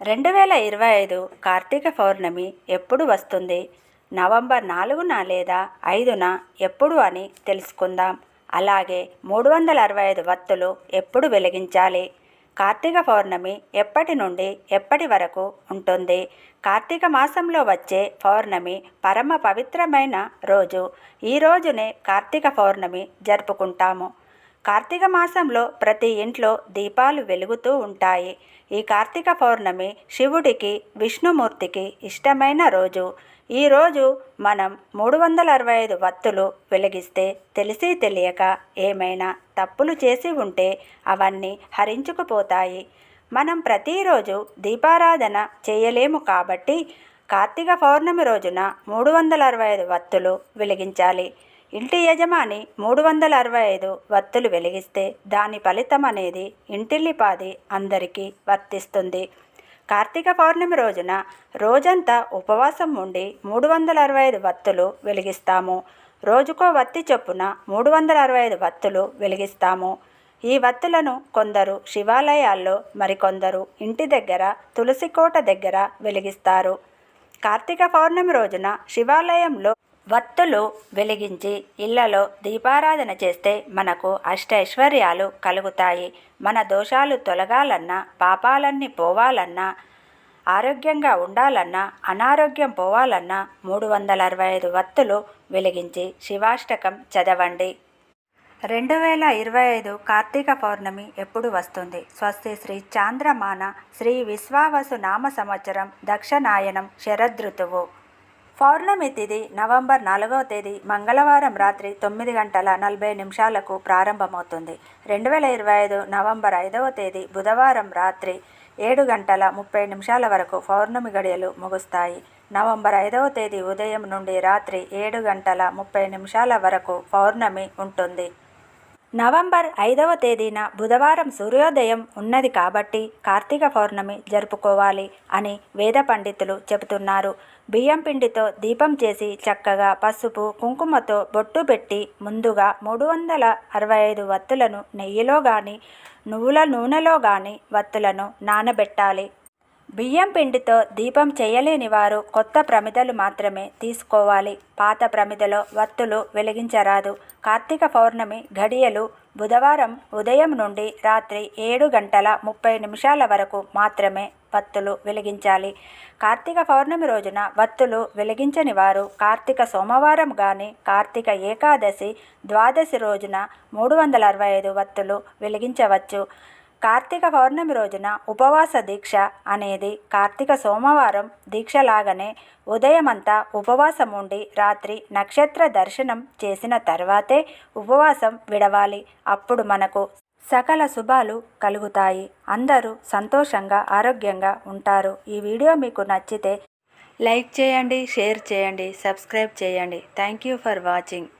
రెండు వేల ఇరవై ఐదు కార్తీక పౌర్ణమి ఎప్పుడు వస్తుంది? నవంబర్ నాలుగున లేదా ఐదున ఎప్పుడు అని తెలుసుకుందాం. అలాగే మూడు వందల అరవై ఐదు వత్తులు ఎప్పుడు వెలిగించాలి? కార్తీక పౌర్ణమి ఎప్పటి నుండి ఎప్పటి వరకు ఉంటుంది? కార్తీక మాసంలో వచ్చే పౌర్ణమి పరమ పవిత్రమైన రోజు. ఈ రోజునే కార్తీక పౌర్ణమి జరుపుకుంటాము. కార్తీక మాసంలో ప్రతి ఇంట్లో దీపాలు వెలుగుతూ ఉంటాయి. ఈ కార్తీక పౌర్ణమి శివుడికి విష్ణుమూర్తికి ఇష్టమైన రోజు. ఈ రోజు మనం మూడు వందల అరవై ఐదు వత్తులు వెలిగిస్తే తెలిసి తెలియక ఏమైనా తప్పులు చేసి ఉంటే అవన్నీ హరించుకుపోతాయి. మనం ప్రతిరోజు దీపారాధన చేయలేము కాబట్టి కార్తీక పౌర్ణమి రోజున మూడు వందల అరవై ఐదు వత్తులు వెలిగించాలి. ఇంటి యజమాని మూడు వందల అరవై ఐదు వత్తులు వెలిగిస్తే దాని ఫలితం అనేది ఇంటిల్లిపాది అందరికీ వర్తిస్తుంది. కార్తీక పౌర్ణమి రోజున రోజంతా ఉపవాసం ఉండి మూడు వందల అరవై ఐదు వత్తులు వెలిగిస్తాము. రోజుకో వత్తి చొప్పున మూడు వందల అరవై ఐదు వత్తులు వెలిగిస్తాము. ఈ వత్తులను కొందరు శివాలయాల్లో మరికొందరు ఇంటి దగ్గర తులసి కోట దగ్గర వెలిగిస్తారు. కార్తీక పౌర్ణమి రోజున శివాలయంలో వత్తులు వెలిగించి ఇళ్ళలో దీపారాధన చేస్తే మనకు అష్టైశ్వర్యాలు కలుగుతాయి. మన దోషాలు తొలగాలన్నా పాపాలన్నీ పోవాలన్నా ఆరోగ్యంగా ఉండాలన్నా అనారోగ్యం పోవాలన్నా మూడు వందల అరవై ఐదు వత్తులు వెలిగించి శివాష్టకం చదవండి. రెండు వేల ఇరవై ఐదు కార్తీక పౌర్ణమి ఎప్పుడు వస్తుంది? స్వస్తి శ్రీ చాంద్రమాన శ్రీ విశ్వావసు నామ సంవత్సరం దక్షనాయనం శరదృతువు. పౌర్ణమి తిథి నవంబర్ నాలుగవ తేదీ మంగళవారం రాత్రి తొమ్మిది గంటల నలభై నిమిషాలకు ప్రారంభమవుతుంది. రెండు వేల ఇరవై ఐదు నవంబర్ ఐదవ తేదీ బుధవారం రాత్రి ఏడు గంటల ముప్పై నిమిషాల వరకు పౌర్ణమి గడియలు ముగుస్తాయి. నవంబర్ ఐదవ తేదీ ఉదయం నుండి రాత్రి ఏడు గంటల ముప్పై నిమిషాల వరకు పౌర్ణమి ఉంటుంది. నవంబర్ ఐదవ తేదీన బుధవారం సూర్యోదయం ఉన్నది కాబట్టి కార్తీక పౌర్ణమి జరుపుకోవాలి అని వేద పండితులు చెబుతున్నారు. బియ్యం పిండితో దీపం చేసి చక్కగా పసుపు కుంకుమతో బొట్టు పెట్టి ముందుగా మూడు వందల అరవై ఐదు వత్తులను నెయ్యిలో కానీ నువ్వుల నూనెలో కానీ వత్తులను నానబెట్టాలి. బియ్యం పిండితో దీపం చేయలేని వారు కొత్త ప్రమిదలు మాత్రమే తీసుకోవాలి. పాత ప్రమిదలో వత్తులు వెలిగించరాదు. కార్తీక పౌర్ణమి ఘడియలు బుధవారం ఉదయం నుండి రాత్రి ఏడు గంటల ముప్పై నిమిషాల వరకు మాత్రమే వత్తులు వెలిగించాలి. కార్తీక పౌర్ణమి రోజున వత్తులు వెలిగించని వారు కార్తీక సోమవారం కానీ కార్తీక ఏకాదశి ద్వాదశి రోజున మూడు వందల అరవై ఐదు వత్తులు వెలిగించవచ్చు. కార్తీక పౌర్ణమి రోజున ఉపవాస దీక్ష అనేది కార్తీక సోమవారం దీక్షలాగానే ఉదయమంతా ఉపవాసం ఉండి రాత్రి నక్షత్ర దర్శనం చేసిన తర్వాతే ఉపవాసం విడవాలి. అప్పుడు మనకు సకల శుభాలు కలుగుతాయి. అందరూ సంతోషంగా ఆరోగ్యంగా ఉంటారు. ఈ వీడియో మీకు నచ్చితే లైక్ చేయండి షేర్ చేయండి సబ్స్క్రైబ్ చేయండి. Thank you for watching.